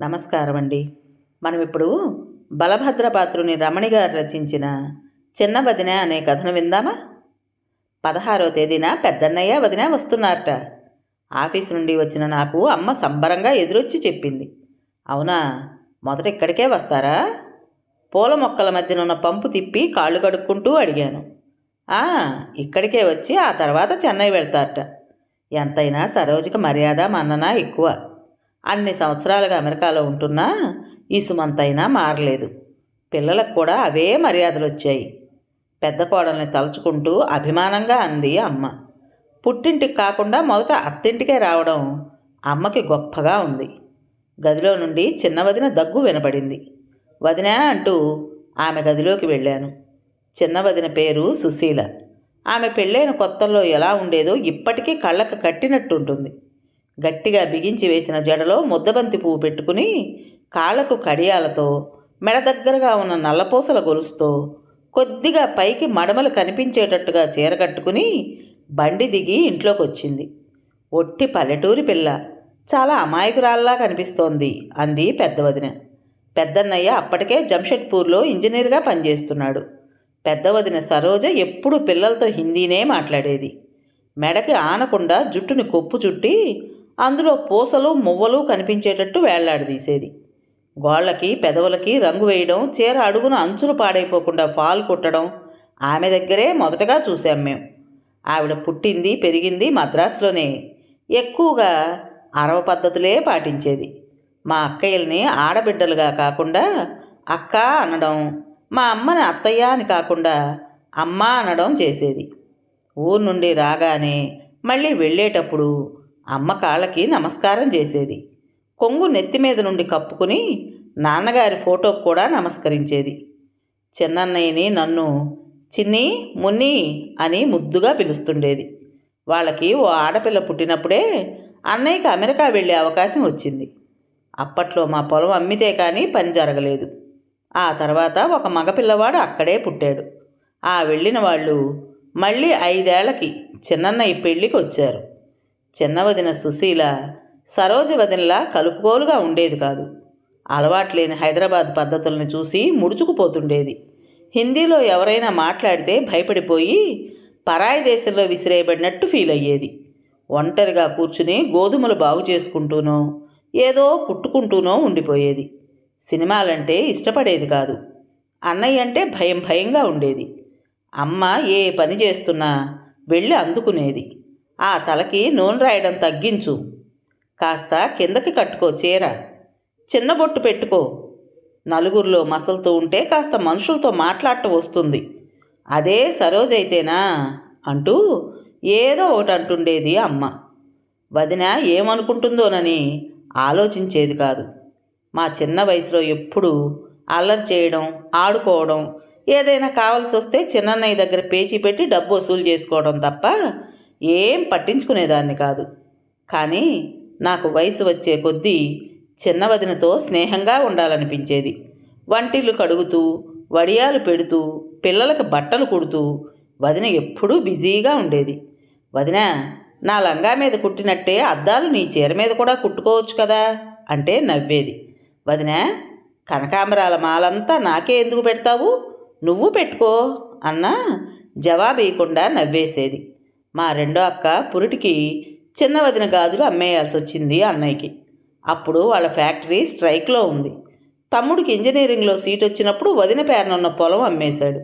నమస్కారం అండి మనం ఇప్పుడు బలభద్రపాత్రుని రమణి గారు రచించిన చిన్న వదిన అనే కథను విందామా? పదహారో తేదీన పెద్దన్నయ్య వదిన వస్తున్నారట. ఆఫీస్ నుండి వచ్చిన నాకు అమ్మ సంబరంగా ఎదురొచ్చి చెప్పింది. అవునా? మొదట ఇక్కడికే వస్తారా? పూల మొక్కల మధ్యనున్న పంపు తిప్పి కాళ్ళు కడుక్కుంటూ అడిగాను. ఇక్కడికే వచ్చి ఆ తర్వాత చెన్నై వెళ్తారట. ఎంతైనా సరోజుకి మర్యాద మన్నన ఎక్కువ. అన్ని సంవత్సరాలుగా అమెరికాలో ఉంటున్నా ఈ సుమంతైనా మారలేదు. పిల్లలకు కూడా అవే మర్యాదలు వచ్చాయి పెద్ద కోడల్ని తలుచుకుంటూ అభిమానంగా అంది అమ్మ. పుట్టింటికి కాకుండా మొదట అత్తింటికే రావడం అమ్మకి గొప్పగా ఉంది. గదిలో నుండి చిన్న వదిన దగ్గు వినపడింది. వదినా అంటూ ఆమె గదిలోకి వెళ్ళాను. చిన్న వదిన పేరు సుశీల. ఆమె పెళ్ళైన కొత్తల్లో ఎలా ఉండేదో ఇప్పటికీ కళ్ళకు కట్టినట్టుంటుంది. గట్టిగా బిగించి వేసిన జడలో ముద్దబంతి పువ్వు పెట్టుకుని కాళ్ళకు కడియాలతో మెడ దగ్గరగా ఉన్న నల్లపూసల గొలుసుతో కొద్దిగా పైకి మడమలు కనిపించేటట్టుగా చీర కట్టుకుని బండి దిగి ఇంట్లోకి వచ్చింది ఒట్టి పల్లెటూరి పిల్ల చాలా అమాయకురాల్లా కనిపిస్తోంది అంది పెద్ద వదిన పెద్దన్నయ్య అప్పటికే జంషెడ్పూర్లో ఇంజనీర్గా పనిచేస్తున్నాడు. పెద్ద వదిన సరోజ ఎప్పుడు పిల్లలతో హిందీనే మాట్లాడేది. మెడకి ఆనకుండా జుట్టుని కొప్పు చుట్టి అందులో పూసలు మువ్వలు కనిపించేటట్టు వేళ్ళాడదీసేది గోళ్ళకి పెదవులకి రంగు వేయడం చీర అడుగున అంచులు పాడైపోకుండా ఫాల్ కుట్టడం ఆమె దగ్గరే మొదటగా చూశాం మేము ఆవిడ పుట్టింది పెరిగింది మద్రాసులోనే. ఎక్కువగా అరవ పద్ధతులే పాటించేది. మా అక్కయ్యల్ని ఆడబిడ్డలుగా కాకుండా అక్క అనడం మా అమ్మని అత్తయ్య అని కాకుండా అమ్మ అనడం చేసేది. ఊరు నుండి రాగానే మళ్ళీ వెళ్ళేటప్పుడు అమ్మ కాళ్ళకి నమస్కారం చేసేది. కొంగు నెత్తి మీద నుండి కప్పుకుని నాన్నగారి ఫోటోకు కూడా నమస్కరించేది. చిన్నన్నయ్యని నన్ను చిన్ని మున్ని అని ముద్దుగా పిలుస్తుండేది. వాళ్ళకి ఓ ఆడపిల్ల పుట్టినప్పుడే అన్నయ్యకి అమెరికా వెళ్ళే అవకాశం వచ్చింది. అప్పట్లో మా పొలం అమ్మితే కానీ పని జరగలేదు. ఆ తర్వాత ఒక మగపిల్లవాడు అక్కడే పుట్టాడు. ఆ వెళ్ళిన వాళ్ళు మళ్ళీ ఐదేళ్ళకి చిన్నన్నయ్య పెళ్ళికి వచ్చారు చిన్నవదిన సుశీల సరోజ వదినలా కలుపుకోలుగా ఉండేది కాదు. అలవాట్లేని హైదరాబాద్ పద్ధతులను చూసి ముడుచుకుపోతుండేది. హిందీలో ఎవరైనా మాట్లాడితే భయపడిపోయి పరాయి దేశంలో విసిరేయబడినట్టు ఫీల్ అయ్యేది ఒంటరిగా కూర్చుని గోధుమలు బాగు చేసుకుంటూనో ఏదో కుట్టుకుంటూనో ఉండిపోయేది. సినిమాలంటే ఇష్టపడేది కాదు. అన్నయ్య అంటే భయం భయంగా ఉండేది. అమ్మ ఏ పని చేస్తున్నా వెళ్ళి అందుకునేది. ఆ తలకి నూనె రాయడం తగ్గించు. కాస్త కిందకి కట్టుకో చీర. చిన్న బొట్టు పెట్టుకో. నలుగురిలో మసలుతూ ఉంటే కాస్త మనుషులతో మాట్లాడటం వస్తుంది. అదే సరోజైతేనా? అంటూ ఏదో ఒకటి అంటుండేది అమ్మ. వదిన ఏమనుకుంటుందోనని ఆలోచించేది కాదు. మా చిన్న వయసులో ఎప్పుడూ అల్లరి చేయడం ఆడుకోవడం ఏదైనా కావాల్సి వస్తే చిన్నన్నయ్య దగ్గర పేచీ పెట్టి డబ్బు వసూలు చేసుకోవడం తప్ప ఏం పట్టించుకునేదాన్ని కాదు. కానీ నాకు వయసు వచ్చే కొద్దీ చిన్న వదినతో స్నేహంగా ఉండాలనిపించేది. వంటిల్లు కడుగుతూ వడియాలు పెడుతూ పిల్లలకు బట్టలు కుడుతూ వదిన ఎప్పుడూ బిజీగా ఉండేది. వదిన నా లంగా మీద కుట్టినట్టే అద్దాలు నీ చీర మీద కూడా కుట్టుకోవచ్చు కదా అంటే నవ్వేది. వదిన కనకాంబరాల మాలంతా నాకే ఎందుకు పెడతావు? నువ్వు పెట్టుకో అన్న జవాబు ఇవ్వకుండా నవ్వేసేది. మా రెండో అక్క పురిటికి చిన్న వదిన గాజులు అమ్మేయాల్సి వచ్చింది అన్నయ్యకి. అప్పుడు వాళ్ళ ఫ్యాక్టరీ స్ట్రైక్లో ఉంది. తమ్ముడికి ఇంజనీరింగ్లో సీట్ వచ్చినప్పుడు వదిన పేరునున్న పొలం అమ్మేశాడు.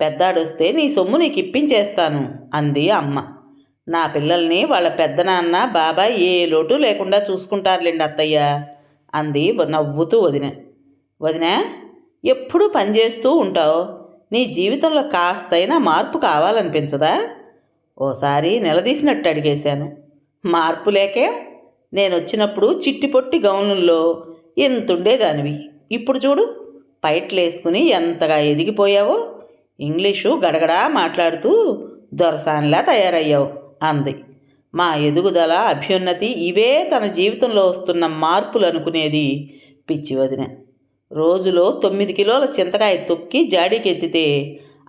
పెద్దాడొస్తే నీ సొమ్ము నీకు ఇప్పించేస్తాను అంది అమ్మ. నా పిల్లల్ని వాళ్ళ పెద్దనాన్న బాబాయ్ ఏ లోటు లేకుండా చూసుకుంటారులేండి అత్తయ్య అంది నవ్వుతూ వదిన. వదిన ఎప్పుడూ పనిచేస్తూ ఉంటావు? నీ జీవితంలో కాస్తైనా మార్పు కావాలనిపించదా? ఓసారి నిలదీసినట్టు అడిగేశాను. మార్పు లేకే నేను వచ్చినప్పుడు చిట్టి పొట్టి గౌన్లలో ఎంతుండేదానివి. ఇప్పుడు చూడు పైట్లేసుకుని ఎంతగా ఎదిగిపోయావో ఇంగ్లీషు గడగడా మాట్లాడుతూ దొరసానిలా తయారయ్యావు అంది. మా ఎదుగుదల అభ్యున్నతి ఇవే తన జీవితంలో వస్తున్న మార్పులు అనుకునేది పిచ్చి వదిన. రోజులో తొమ్మిది కిలోల చింతకాయ తొక్కి జాడీకి ఎత్తితే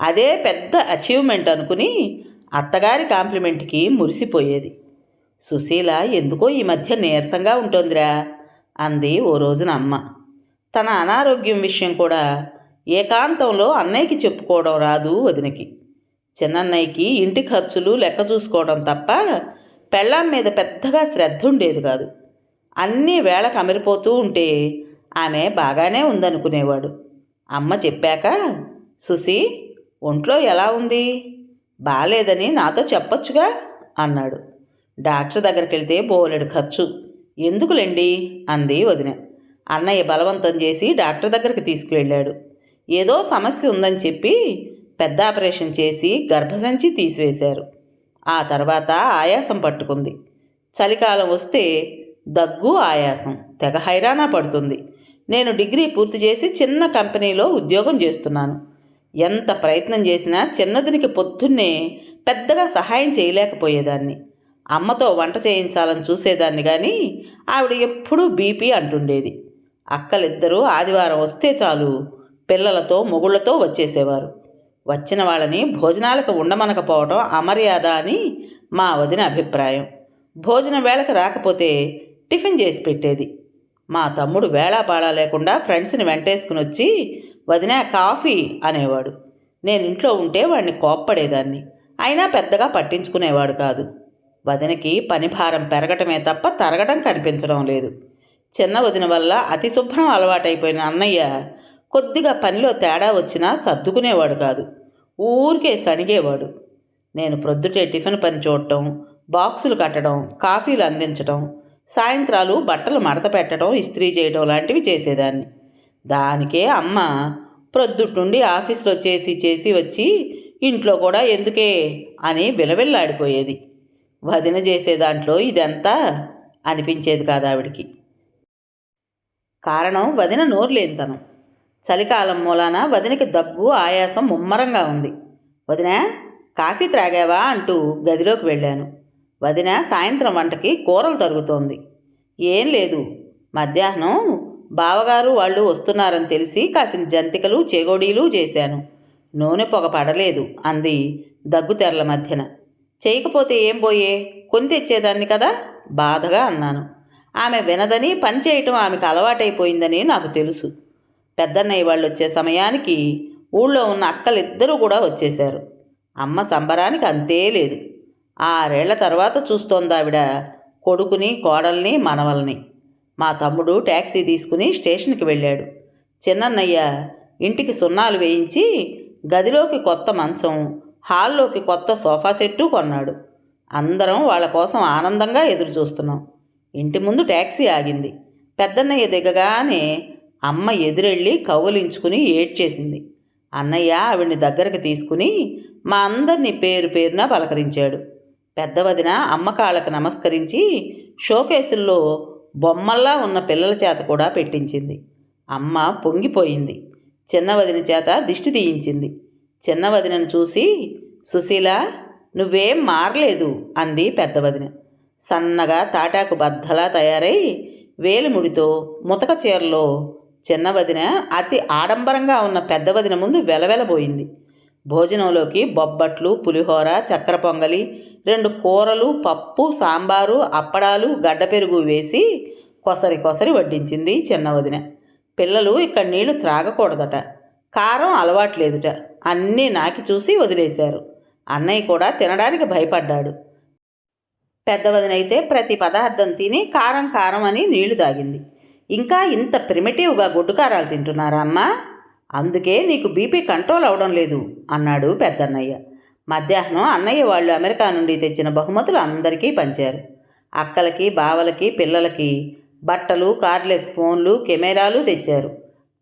అదే పెద్ద అచీవ్మెంట్ అనుకుని అత్తగారి కాంప్లిమెంట్కి మురిసిపోయేది. సుశీల ఎందుకో ఈ మధ్య నీరసంగా ఉంటోందిరా అంది ఓ రోజున అమ్మ. తన అనారోగ్యం విషయం కూడా ఏకాంతంలో అన్నయ్యకి చెప్పుకోవడం రాదు వదినకి. చిన్నన్నయ్యకి ఇంటి ఖర్చులు లెక్క చూసుకోవడం తప్ప పెళ్ళాం మీద పెద్దగా శ్రద్ధ ఉండేది కాదు. అన్నీ వేళకు అమిరిపోతూ ఉంటే ఆమె బాగానే ఉందనుకునేవాడు. అమ్మ చెప్పాక సుసి ఒంట్లో ఎలా ఉంది? బాలేదని నాతో చెప్పొచ్చుగా అన్నాడు. డాక్టర్ దగ్గరికి వెళ్తే బోలెడు ఖర్చు. ఎందుకులేండి? అంది వదిన. అన్నయ్య బలవంతం చేసి డాక్టర్ దగ్గరికి తీసుకువెళ్ళాడు. ఏదో సమస్య ఉందని చెప్పి పెద్ద ఆపరేషన్ చేసి గర్భసంచి తీసివేశారు. ఆ తర్వాత ఆయాసం పట్టుకుంది. చలికాలం వస్తే దగ్గు ఆయాసం. తెగ హైరానా పడుతుంది. నేను డిగ్రీ పూర్తి చేసి చిన్న కంపెనీలో ఉద్యోగం చేస్తున్నాను. ఎంత ప్రయత్నం చేసినా చిన్నదినికి పొద్దున్నే పెద్దగా సహాయం చేయలేకపోయేదాన్ని. అమ్మతో వంట చేయించాలని చూసేదాన్ని కానీ ఆవిడ ఎప్పుడూ బీపీ అంటుండేది. అక్కలిద్దరూ ఆదివారం వస్తే చాలు పిల్లలతో మొగుళ్ళతో వచ్చేసేవారు. వచ్చిన వాళ్ళని భోజనాలకు ఉండమనకపోవడం అమర్యాద అని మా వదిన అభిప్రాయం. భోజనం వేళకు రాకపోతే టిఫిన్ చేసి పెట్టేది. మా తమ్ముడు వేళాపాళా లేకుండా ఫ్రెండ్స్ని వెంటేసుకుని వచ్చి వదిన కాఫీ అనేవాడు. నేను ఇంట్లో ఉంటే వాడిని కోప్పడేదాన్ని. అయినా పెద్దగా పట్టించుకునేవాడు కాదు. వదినకి పని భారం పెరగటమే తప్ప తరగటం కనిపించడం లేదు. చిన్న వదిన వల్ల అతి శుభ్రం అలవాటైపోయిన అన్నయ్య కొద్దిగా పనిలో తేడా వచ్చినా సర్దుకునేవాడు కాదు. ఊరికే సణిగేవాడు. నేను ప్రొద్దుటే టిఫిన్ పని చూడటం బాక్సులు కట్టడం కాఫీలు అందించడం సాయంత్రాలు బట్టలు మడత పెట్టడం ఇస్త్రీ చేయడం లాంటివి చేసేదాన్ని. దానికే అమ్మ ప్రొద్దుట్నుండి ఆఫీస్లో చేసి చేసి వచ్చి ఇంట్లో కూడా ఎందుకే అని విలవిల్లాడిపోయేది. వదిన చేసే దాంట్లో ఇదంతా అనిపించేది కాదు ఆవిడికి. కారణం వదిన నోరులేనితనం చలికాలం మూలాన వదినకి దగ్గు ఆయాసం ముమ్మరంగా ఉంది. వదిన కాఫీ త్రాగావా అంటూ గదిలోకి వెళ్ళాను. వదిన సాయంత్రం వంటకి కూరలు తరుగుతోంది. ఏం లేదు. మధ్యాహ్నం బావగారు వాళ్ళు వస్తున్నారని తెలిసి కాసిన జంతికలు చేగోడీలు చేశాను. నూనె పొగ పడలేదు అంది దగ్గు తెరల మధ్యన. చేయకపోతే ఏం పోయే కొని తెచ్చేదాన్ని కదా? బాధగా అన్నాను. ఆమె వినదని పని చేయటం ఆమెకు అలవాటైపోయిందని నాకు తెలుసు. పెద్దన్నయ్య వాళ్ళు వచ్చే సమయానికి ఊళ్ళో ఉన్న అక్కలిద్దరూ కూడా వచ్చేశారు. అమ్మ సంబరానికి అంతే లేదు. ఆరేళ్ళ తర్వాత చూస్తోంది ఆవిడ కొడుకుని కోడల్ని మనవల్ని. మా తమ్ముడు ట్యాక్సీ తీసుకుని స్టేషన్కి వెళ్ళాడు. చిన్నన్నయ్య ఇంటికి సున్నాలు వేయించి గదిలోకి కొత్త మంచం హాల్లోకి కొత్త సోఫా సెట్టు కొన్నాడు. అందరం వాళ్ళ కోసం ఆనందంగా ఎదురు చూస్తున్నాం ఇంటి ముందు ట్యాక్సీ ఆగింది. పెద్దన్నయ్య దిగగానే అమ్మ ఎదురెళ్ళి కౌగులించుకుని ఏడ్చేసింది. అన్నయ్య ఆవిడ్ని దగ్గరకు తీసుకుని మా అందరినీ పేరు పేరున పలకరించాడు. పెద్ద వదిన అమ్మ కాళ్ళకు నమస్కరించి షోకేసుల్లో బొమ్మల్లా ఉన్న పిల్లల చేత కూడా పెట్టించింది. అమ్మ పొంగిపోయింది. చిన్న వదిన చేత దిష్టి తీయించింది. చిన్న వదినను చూసి సుశీల నువ్వేం మారలేదు అంది పెద్ద వదిన. సన్నగా తాటాకు బద్దలా తయారై వేలిముడితో ముతక చీరలో చిన్న వదిన అతి ఆడంబరంగా ఉన్న పెద్ద వదిన ముందు వెలవెలబోయింది. భోజనంలోకి బొబ్బట్లు పులిహోర చక్కెర పొంగలి రెండు కూరలు పప్పు సాంబారు అప్పడాలు గడ్డ పెరుగు వేసి కొసరి కొసరి వడ్డించింది చిన్న వదిన. పిల్లలు ఇక్కడ నీళ్ళు త్రాగకూడదట. కారం అలవాట్లేదుట. అన్నీ నాకి చూసి వదిలేశారు. అన్నయ్య కూడా తినడానికి భయపడ్డాడు. పెద్ద వదినైతే ప్రతి పదార్థం తిని కారం కారం అని నీళ్ళు తాగింది. ఇంకా ఇంత ప్రిమిటివ్గా గుడ్డు కారాలు తింటున్నారా అమ్మా? అందుకే నీకు బీపీ కంట్రోల్ అవడం లేదు అన్నాడు పెద్దన్నయ్య. మధ్యాహ్నం అన్నయ్య వాళ్ళు అమెరికా నుండి తెచ్చిన బహుమతులు అందరికీ పంచారు. అక్కలకి బావలకి పిల్లలకి బట్టలు కార్లెస్ ఫోన్లు కెమెరాలు తెచ్చారు.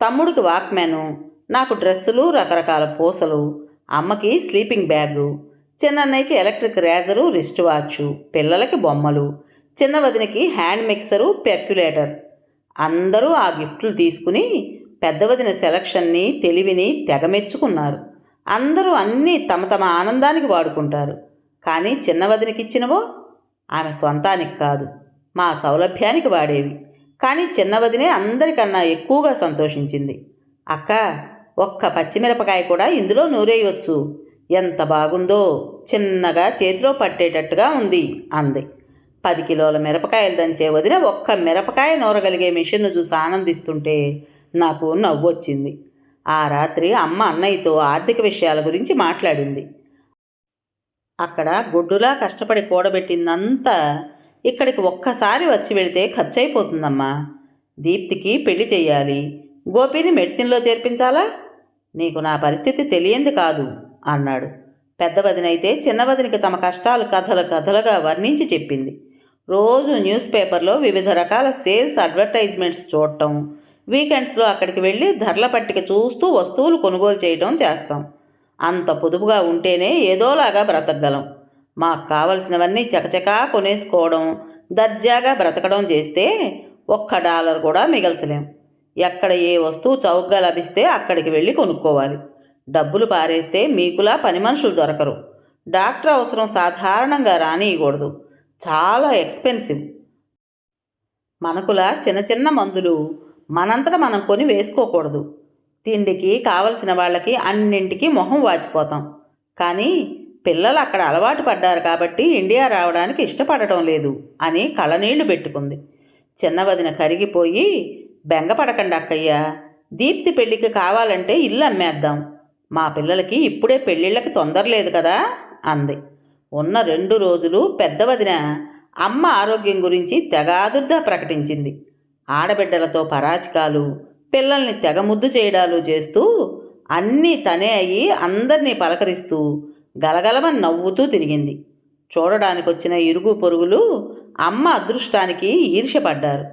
తమ్ముడికి వాక్మెను నాకు డ్రెస్సులు రకరకాల పూసలు అమ్మకి స్లీపింగ్ బ్యాగు చిన్నన్నయ్యకి ఎలక్ట్రిక్ రేజరు రిస్ట్ వాచ్ పిల్లలకి బొమ్మలు చిన్న వదినకి హ్యాండ్ మిక్సరు పెర్క్యులేటర్. అందరూ ఆ గిఫ్ట్లు తీసుకుని పెద్ద వదిన సెలక్షన్ని తెలివిని తెగమెచ్చుకున్నారు. అందరూ అన్నీ తమ తమ ఆనందానికి వాడుకుంటారు. కానీ చిన్న వదినకి ఇచ్చినవో ఆమె సొంతానికి కాదు. మా సౌలభ్యానికి వాడేవి. కానీ చిన్న వదినే అందరికన్నా ఎక్కువగా సంతోషించింది. అక్క ఒక్క పచ్చిమిరపకాయ కూడా ఇందులో నూరేయవచ్చు ఎంత బాగుందో చిన్నగా చేతిలో పట్టేటట్టుగా ఉంది అంది. పది కిలోల మిరపకాయలు దంచే వదిన ఒక్క మిరపకాయ నూరగలిగే మిషన్ను చూసి ఆనందిస్తుంటే నాకు నవ్వు వచ్చింది ఆ రాత్రి అమ్మ అన్నయ్యతో ఆర్థిక విషయాల గురించి మాట్లాడింది. అక్కడ గొడ్డులా కష్టపడి కూడబెట్టిందంతా ఇక్కడికి ఒక్కసారి వచ్చి వెళితే ఖర్చు అయిపోతుందమ్మా దీప్తికి పెళ్ళి చెయ్యాలి. గోపిని మెడిసిన్లో చేర్పించాలా? నీకు నా పరిస్థితి తెలియంది కాదు అన్నాడు. పెద్ద వదినైతే చిన్న వదినికి తమ కష్టాలు కథలు కథలుగా వర్ణించి చెప్పింది. రోజు న్యూస్ పేపర్లో వివిధ రకాల సేల్స్ అడ్వర్టైజ్మెంట్స్ చూడటం వీకెండ్స్లో అక్కడికి వెళ్ళి ధరల పట్టిక చూస్తూ వస్తువులు కొనుగోలు చేయటం చేస్తాం. అంత పొదుపుగా ఉంటేనే ఏదోలాగా బ్రతకగలం. మాకు కావలసినవన్నీ చకచకా కొనేసుకోవడం దర్జాగా బ్రతకడం చేస్తే ఒక్క డాలర్ కూడా మిగల్చలేం. ఎక్కడ ఏ వస్తువు చౌకగా లభిస్తే అక్కడికి వెళ్ళి కొనుక్కోవాలి. డబ్బులు పారేస్తే మీకులా పని మనుషులు దొరకరు. డాక్టర్ అవసరం సాధారణంగా రానియకూడదు. చాలా ఎక్స్పెన్సివ్. మనకులా చిన్న చిన్న మందులు మనంతట మనం కొని వేసుకోకూడదు. తిండికి కావలసిన వాళ్ళకి అన్నింటికి మొహం వాచిపోతాం. కానీ పిల్లలు అక్కడ అలవాటు పడ్డారు కాబట్టి ఇండియా రావడానికి ఇష్టపడటం లేదు అని కళ్ళనీళ్ళు పెట్టుకుంది. చిన్న వదిన కరిగిపోయి బెంగపడకండి అక్కయ్య దీప్తి పెళ్ళికి కావాలంటే ఇల్లు అమ్మేద్దాం. మా పిల్లలకి ఇప్పుడే పెళ్ళిళ్ళకి తొందర లేదు కదా అంది. ఉన్న రెండు రోజులు పెద్ద వదిన అమ్మ ఆరోగ్యం గురించి తెగాదుర్దా ప్రకటించింది. ఆడబిడ్డలతో పరాచికాలు పిల్లల్ని తెగ ముద్దు చేయడాలు చేస్తూ అన్నీ తనే అయ్యి అందరినీ పలకరిస్తూ గలగలమని నవ్వుతూ తిరిగింది. చూడడానికి వచ్చిన ఇరుగు పొరుగులు అమ్మ అదృష్టానికి ఈర్ష్యపడ్డారు.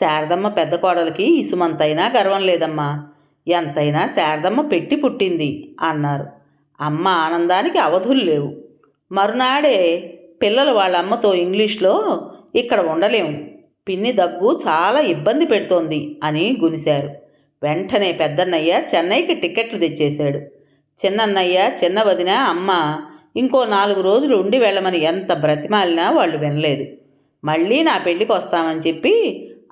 శారదమ్మ పెద్ద కోడలికి ఇసుమంతైనా గర్వం లేదమ్మా ఎంతైనా శారదమ్మ పెట్టి పుట్టింది అన్నారు. అమ్మ ఆనందానికి అవధులు లేవు. మరునాడే పిల్లలు వాళ్ళ అమ్మతో ఇంగ్లీష్లో ఇక్కడ ఉండలేము. పిన్ని దగ్గు చాలా ఇబ్బంది పెడుతోంది అని గునిశారు. వెంటనే పెద్దన్నయ్య చెన్నైకి టికెట్లు తెచ్చేశాడు. చిన్నన్నయ్య చిన్న వదిన అమ్మ ఇంకో నాలుగు రోజులు ఉండి వెళ్ళమని ఎంత బ్రతిమాలినా వాళ్ళు వినలేదు. మళ్ళీ నా పెళ్ళికి వస్తామని చెప్పి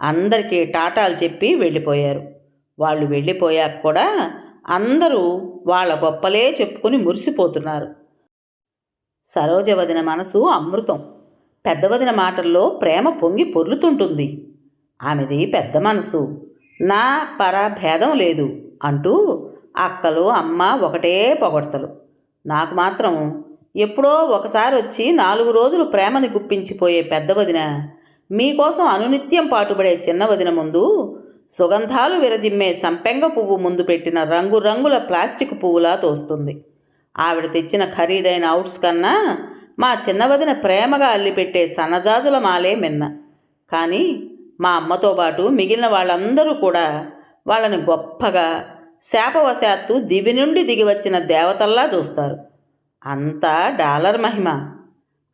అందరికీ టాటాలు చెప్పి వెళ్ళిపోయారు. వాళ్ళు వెళ్ళిపోయాక కూడా అందరూ వాళ్ళ గొప్పలే చెప్పుకుని మురిసిపోతున్నారు. సరోజ వదిన మనసు అమృతం. పెద్ద వదిన మాటల్లో ప్రేమ పొంగి పొర్లుతుంటుంది. ఆమెది పెద్ద మనసు. నా పర భేదం లేదు అంటూ అక్కలు అమ్మ ఒకటే పొగడతలు. నాకు మాత్రం ఎప్పుడో ఒకసారి వచ్చి నాలుగు రోజులు ప్రేమని గుప్పించిపోయే పెద్ద వదిన మీకోసం అనునిత్యం పాటుపడే చిన్న వదిన ముందు సుగంధాలు విరజిమ్మే సంపెంగ పువ్వు ముందు పెట్టిన రంగురంగుల ప్లాస్టిక్ పువ్వులా తోస్తుంది. ఆవిడ తెచ్చిన ఖరీదైన అవుట్స్ కన్నా మా చిన్న వదిన ప్రేమగా అల్లిపెట్టే సన్నజాజుల మాలే మిన్న. కానీ మా అమ్మతో పాటు మిగిలిన వాళ్ళందరూ కూడా వాళ్ళని గొప్పగా శాపవశాత్తు దివి నుండి దిగి వచ్చిన దేవతల్లా చూస్తారు. అంతా డాలర్ మహిమ.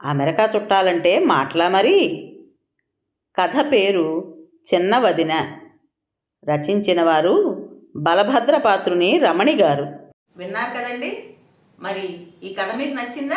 అమెరికా చుట్టాలంటే మాటలా మరి? కథ పేరు చిన్న వదిన. రచించిన వారు బలభద్రపాత్రుని రమణి గారు విన్నారు కదండి? మరి ఈ కథ మీకు నచ్చిందా?